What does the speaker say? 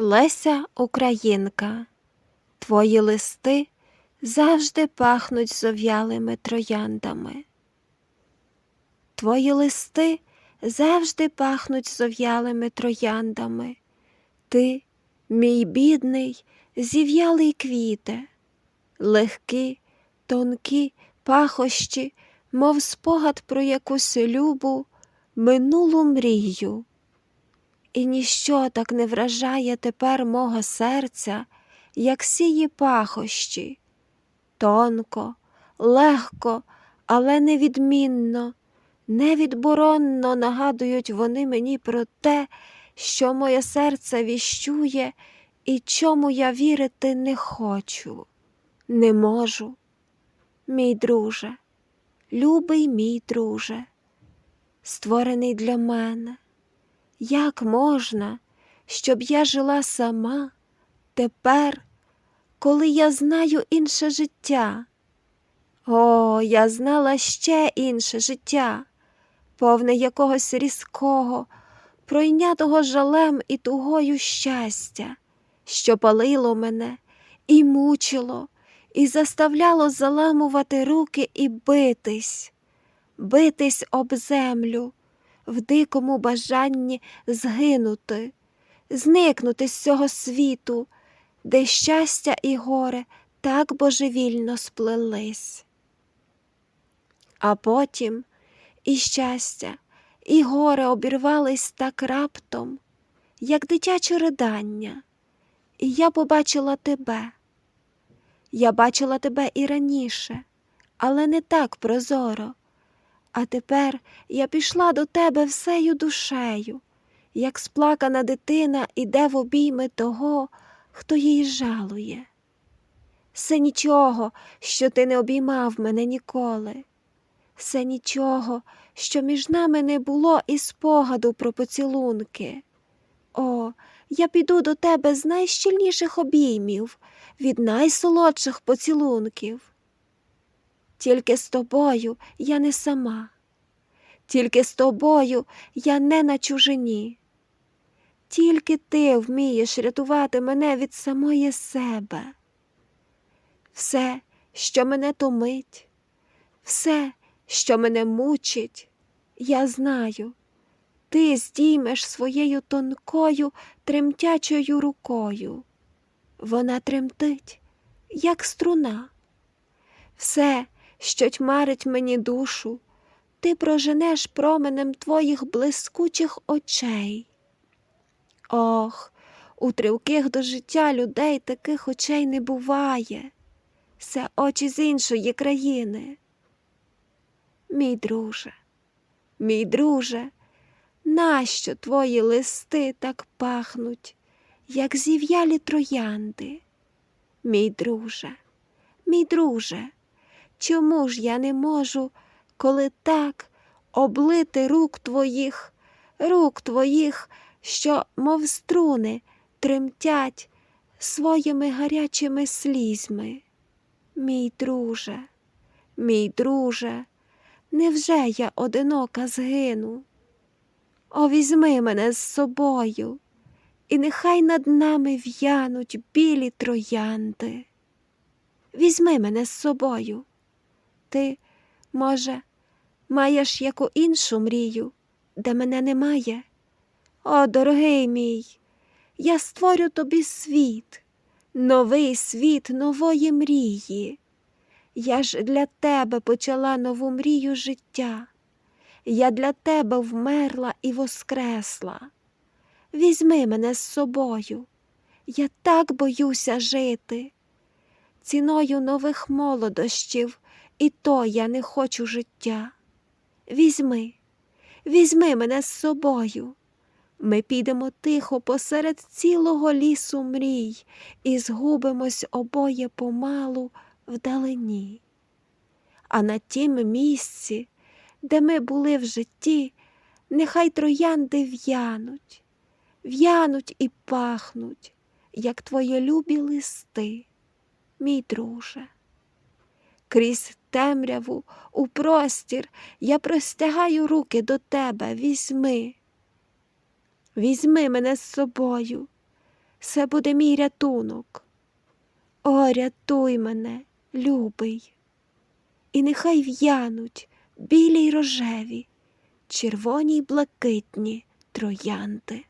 Леся Українка, твої листи завжди пахнуть зов'ялими трояндами. Твої листи завжди пахнуть зов'ялими трояндами. Ти, мій бідний, зів'ялий квіте, легкі, тонкі пахощі, мов спогад про якусь любу, минулу мрію. І ніщо так не вражає тепер мого серця, як сії пахощі. Тонко, легко, але невідмінно, невідборонно нагадують вони мені про те, що моє серце віщує і чому я вірити не хочу, не можу. Мій друже, любий мій друже, створений для мене. Як можна, щоб я жила сама тепер, коли я знаю інше життя? О, я знала ще інше життя, повне якогось різкого, пройнятого жалем і тугою щастя, що палило мене і мучило, і заставляло заламувати руки і битись, битись об землю в дикому бажанні згинути, зникнути з цього світу, де щастя і горе так божевільно сплелись. А потім і щастя, і горе обірвались так раптом, як дитяче ридання, і я побачила тебе. Я бачила тебе і раніше, але не так прозоро. А тепер я пішла до тебе всею душею, як сплакана дитина іде в обійми того, хто їй жалує. Все нічого, що ти не обіймав мене ніколи, все нічого, що між нами не було і спогаду про поцілунки. О, я піду до тебе з найщільніших обіймів, від найсолодших поцілунків. Тільки з тобою я не сама, тільки з тобою я не на чужині. Тільки ти вмієш рятувати мене від самої себе. Все, що мене томить, все, що мене мучить, я знаю, ти здіймеш своєю тонкою, тремтячою рукою. Вона тремтить, як струна. Все, що тьмарить мені душу, ти проженеш променем твоїх блискучих очей. Ох, у тривких до життя людей таких очей не буває. Це очі з іншої країни. Мій друже, мій друже, нащо твої листи так пахнуть, як зів'ялі троянди? Мій друже, мій друже, чому ж я не можу, коли так облити рук твоїх, рук твоїх, що, мов струни, тремтять своїми гарячими слізьми? Мій друже, мій друже, невже я одинока згину? О, візьми мене з собою, і нехай над нами в'януть білі троянди. Візьми мене з собою. Ти, може, маєш яку іншу мрію, де мене немає? О, дорогий мій, я створю тобі світ, новий світ нової мрії. Я ж для тебе почала нову мрію життя. Я для тебе вмерла і воскресла. Візьми мене з собою, я так боюся жити. Ціною нових молодощів і то я не хочу життя. Візьми, візьми мене з собою. Ми підемо тихо посеред цілого лісу мрій і згубимось обоє помалу вдалині. А на тім місці, де ми були в житті, нехай троянди в'януть, в'януть і пахнуть, як твої любі листи, мій друже. Крізь темряву у простір я простягаю руки до тебе, візьми. Візьми мене з собою, це буде мій рятунок. О, рятуй мене, любий, і нехай в'януть білі й рожеві, червоні й блакитні троянди.